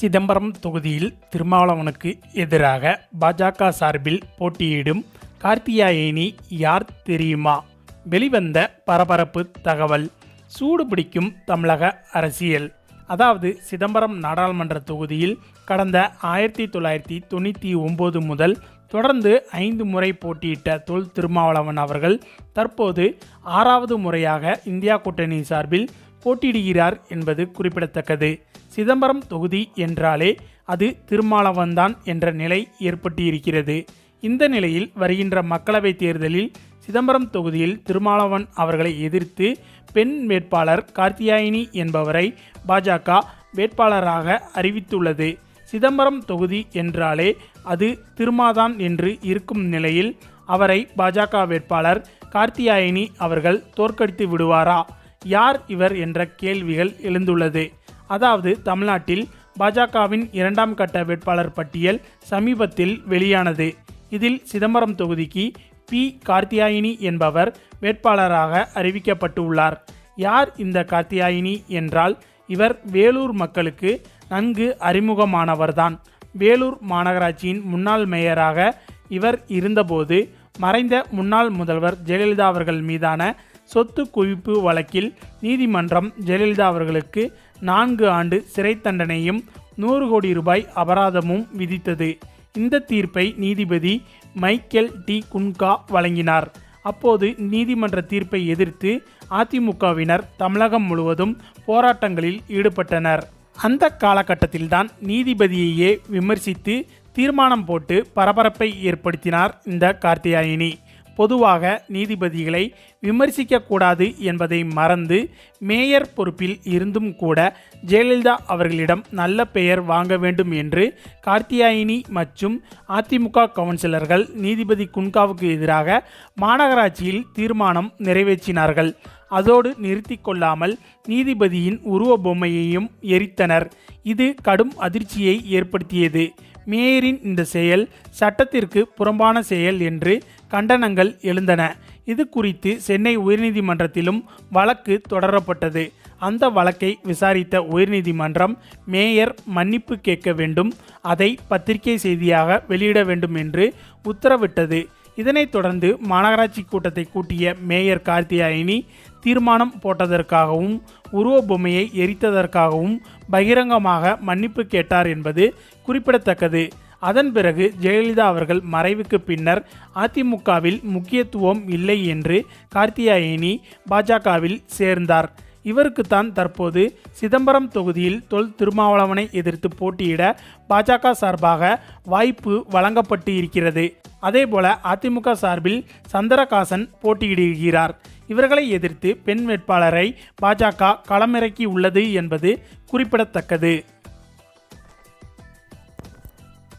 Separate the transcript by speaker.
Speaker 1: சிதம்பரம் தொகுதியில் திருமாவளவனுக்கு எதிராக பாஜக சார்பில் போட்டியிடும் கார்த்தியாயினி யார் தெரியுமா? வெளிவந்த பரபரப்பு தகவல். சூடு பிடிக்கும் தமிழக அரசியல். அதாவது சிதம்பரம் நாடாளுமன்ற தொகுதியில் கடந்த ஆயிரத்தி தொள்ளாயிரத்தி தொண்ணூற்றி ஒம்பது முதல் தொடர்ந்து ஐந்து முறை போட்டியிட்ட தொல் திருமாவளவன் அவர்கள் தற்போது ஆறாவது முறையாக இந்தியா கூட்டணி சார்பில் போட்டியிடுகிறார் என்பது குறிப்பிடத்தக்கது. சிதம்பரம் தொகுதி என்றாலே அது திருமாவளவன்தான் என்ற நிலை ஏற்பட்டு இருக்கிறது இந்த நிலையில் வருகின்ற மக்களவைத் தேர்தலில் சிதம்பரம் தொகுதியில் திருமாவளவன் அவர்களை எதிர்த்து பெண் வேட்பாளர் கார்த்தியாயினி என்பவரை பாஜக வேட்பாளராக அறிவித்துள்ளது. சிதம்பரம் தொகுதி என்றாலே அது திருமாதான் என்று இருக்கும் நிலையில் அவரை பாஜக வேட்பாளர் கார்த்தியாயினி அவர்கள் தோற்கடித்து விடுவாரா? யார் இவர் என்ற கேள்விகள் எழுந்துள்ளது. அதாவது தமிழ்நாட்டில் பாஜகவின் இரண்டாம் கட்ட வேட்பாளர் பட்டியல் சமீபத்தில் வெளியானது. இதில் சிதம்பரம் தொகுதிக்கு பி. கார்த்தியாயினி என்பவர் வேட்பாளராக அறிவிக்கப்பட்டுள்ளார். யார் இந்த கார்த்தியாயினி என்றால் இவர் வேலூர் மக்களுக்கு நன்கு அறிமுகமானவர்தான். வேலூர் மாநகராட்சியின் முன்னாள் மேயராக இவர் இருந்தபோது மறைந்த முன்னாள் முதல்வர் ஜெயலலிதா அவர்கள் மீதான சொத்து குவிப்பு வழக்கில் நீதிமன்றம் ஜெயலலிதா அவர்களுக்கு நான்கு ஆண்டு சிறை தண்டனையும் நூறு கோடி ரூபாய் அபராதமும் விதித்தது. இந்த தீர்ப்பை நீதிபதி மைக்கேல் டி. குன்கா வழங்கினார். அப்போது நீதிமன்ற தீர்ப்பை எதிர்த்து அதிமுகவினர் தமிழகம் முழுவதும் போராட்டங்களில் ஈடுபட்டனர். அந்த காலகட்டத்தில்தான் நீதிபதியையே விமர்சித்து தீர்மானம் போட்டு பரபரப்பை ஏற்படுத்தினார் இந்த கார்த்தியாயினி. பொதுவாக நீதிபதிகளை விமர்சிக்கக்கூடாது என்பதை மறந்து மேயர் பொறுப்பில் இருந்தும் கூட ஜெயலலிதா அவர்களிடம் நல்ல பெயர் வாங்க வேண்டும் என்று கார்த்தியாயினி மற்றும் அதிமுக கவுன்சிலர்கள் நீதிபதி குன்காவுக்கு எதிராக மாநகராட்சியில் தீர்மானம் நிறைவேற்றினார்கள். அதோடு நிறுத்தி கொள்ளாமல் நீதிபதியின் உருவ பொம்மையையும் எரித்தனர். இது கடும் அதிர்ச்சியை ஏற்படுத்தியது. மேயரின் இந்த செயல் சட்டத்திற்கு புறம்பான செயல் என்று கண்டனங்கள் எழுந்தன. இது குறித்து சென்னை உயர்நீதிமன்றத்திலும் வழக்கு தொடரப்பட்டது. அந்த வழக்கை விசாரித்த உயர்நீதிமன்றம் மேயர் மன்னிப்பு கேட்க வேண்டும் அதை பத்திரிகை செய்தியாக வெளியிட வேண்டும் என்று உத்தரவிட்டது. இதனைத் தொடர்ந்து மாநகராட்சி கூட்டத்தை கூட்டிய மேயர் கார்த்தியாயினி தீர்மானம் போட்டதற்காகவும் உருவ பொம்மையை எரித்ததற்காகவும் பகிரங்கமாக மன்னிப்பு கேட்டார் என்பது குறிப்பிடத்தக்கது. அதன் பிறகு ஜெயலலிதா அவர்கள் மறைவுக்கு பின்னர் அதிமுகவில் முக்கியத்துவம் இல்லை என்று கார்த்தியாயினி பாஜகவில் சேர்ந்தார். இவருக்குத்தான் தற்போது சிதம்பரம் தொகுதியில் தொல் திருமாவளவனை எதிர்த்து போட்டியிட பாஜக சார்பாக வாய்ப்பு வழங்கப்பட்டு இருக்கிறது அதேபோல அதிமுக சார்பில் சந்திரகாசன் போட்டியிடுகிறார். இவர்களை எதிர்த்து பெண் வேட்பாளரை பாஜக களமிறக்கி உள்ளது என்பது குறிப்பிடத்தக்கது.